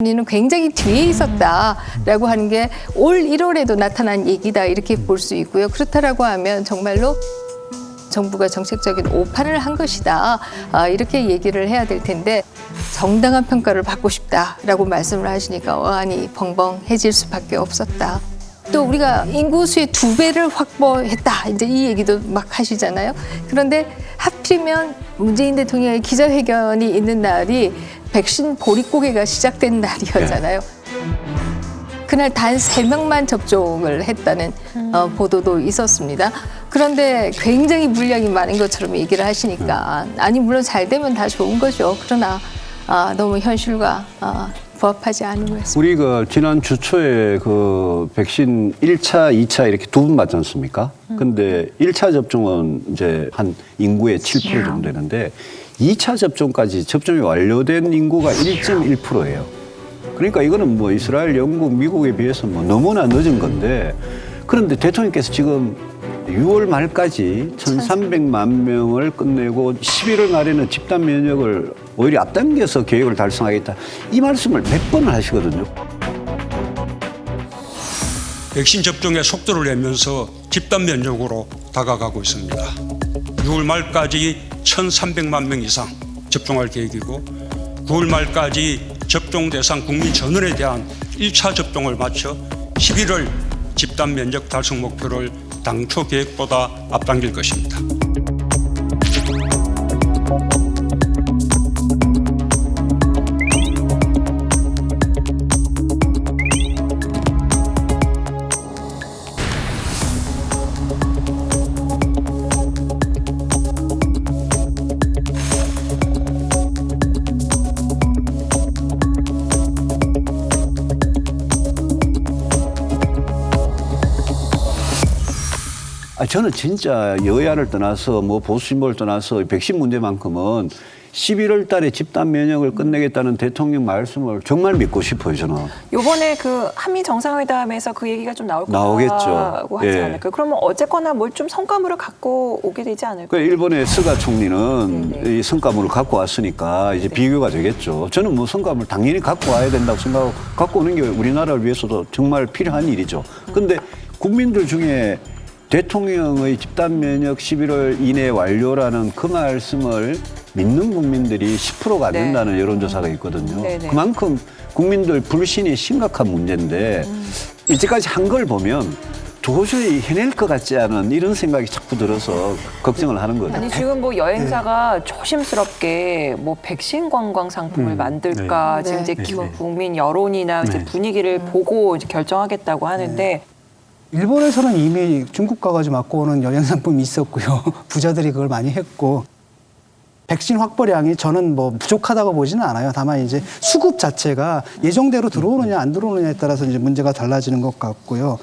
는 굉장히 뒤에 있었다라고 하는 게 올 1월에도 나타난 얘기다 이렇게 볼 수 있고요. 그렇다라고 하면 정말로 정부가 정책적인 오판을 한 것이다 아, 이렇게 얘기를 해야 될 텐데 정당한 평가를 받고 싶다라고 말씀을 하시니까 어안이 벙벙해질 수밖에 없었다. 또 우리가 인구수의 두 배를 확보했다 이제 이 얘기도 막 하시잖아요. 그런데 하필이면 문재인 대통령의 기자회견이 있는 날이 백신 보릿고개가 시작된 날이었잖아요. 그날 단 세명만 접종을 했다는 어, 보도도 있었습니다. 그런데 굉장히 물량이 많은 것처럼 얘기를 하시니까 아니 물론 잘 되면 다 좋은 거죠. 그러나 아, 너무 현실과 아, 부합하지 않은 것 같습니다. 우리가 지난 주 초에 그 백신 1차, 2차 이렇게 두번 맞지 않습니까? 근데 1차 접종은 이제 한 인구의 7% 정도 되는데 2차 접종까지 접종이 완료된 인구가 1.1%예요. 그러니까 이거는 뭐 이스라엘, 영국, 미국에 비해서 뭐 너무나 늦은 건데 그런데 대통령께서 지금 6월 말까지 1,300만 명을 끝내고 11월 말에는 집단 면역을 오히려 앞당겨서 계획을 달성하겠다. 이 말씀을 몇 번을 하시거든요. 백신 접종의 속도를 내면서 집단 면역으로 다가가고 있습니다. 6월 말까지 1,300만 명 이상 접종할 계획이고 9월 말까지 접종 대상 국민 전원에 대한 1차 접종을 마쳐 11월 집단 면역 달성 목표를 당초 계획보다 앞당길 것입니다. 아, 저는 진짜 여야를 떠나서 뭐 보수 진보를 떠나서 백신 문제만큼은 11월 달에 집단 면역을 끝내겠다는 대통령 말씀을 정말 믿고 싶어요, 저는. 요번에 그 한미 정상회담에서 그 얘기가 좀 나올 나오겠죠. 거라고 하지 예. 않을까요? 그러면 어쨌거나 뭘 좀 성과물을 갖고 오게 되지 않을까요? 그 일본의 스가 총리는 네, 네. 이 성과물을 갖고 왔으니까 이제 비교가 되겠죠. 저는 뭐 성과물 당연히 갖고 와야 된다고 생각하고 갖고 오는 게 우리나라를 위해서도 정말 필요한 일이죠. 근데 국민들 중에 대통령의 집단 면역 11월 이내 완료라는 그 말씀을 믿는 국민들이 10%가 안 네. 된다는 여론조사가 있거든요. 네, 네. 그만큼 국민들 불신이 심각한 문제인데 이제까지 한 걸 보면 도저히 해낼 것 같지 않은 이런 생각이 자꾸 들어서 걱정을 하는 거죠. 아니 지금 뭐 여행사가 조심스럽게 뭐 백신 관광 상품을 만들까 지금 이제 네. 기- 국민 여론이나 이제 네. 분위기를 보고 이제 결정하겠다고 하는데 일본에서는 이미 중국 가가지고 맞고 오는 여행 상품이 있었고요. 부자들이 그걸 많이 했고 백신 확보량이 저는 뭐 부족하다고 보지는 않아요. 다만 이제 수급 자체가 예정대로 들어오느냐 안 들어오느냐에 따라서 이제 문제가 달라지는 것 같고요.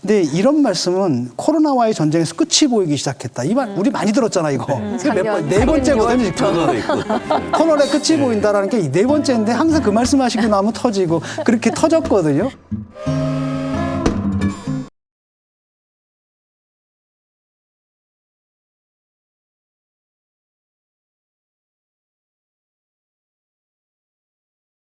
근데 이런 말씀은 코로나와의 전쟁에서 끝이 보이기 시작했다. 이 말 우리 많이 들었잖아 이거. 그게 몇 번, 네 번째거든요. 지금. 있고. 코로나의 끝이 보인다라는 게 네 번째인데 항상 그 말씀하시고 나면 터지고 그렇게 터졌거든요.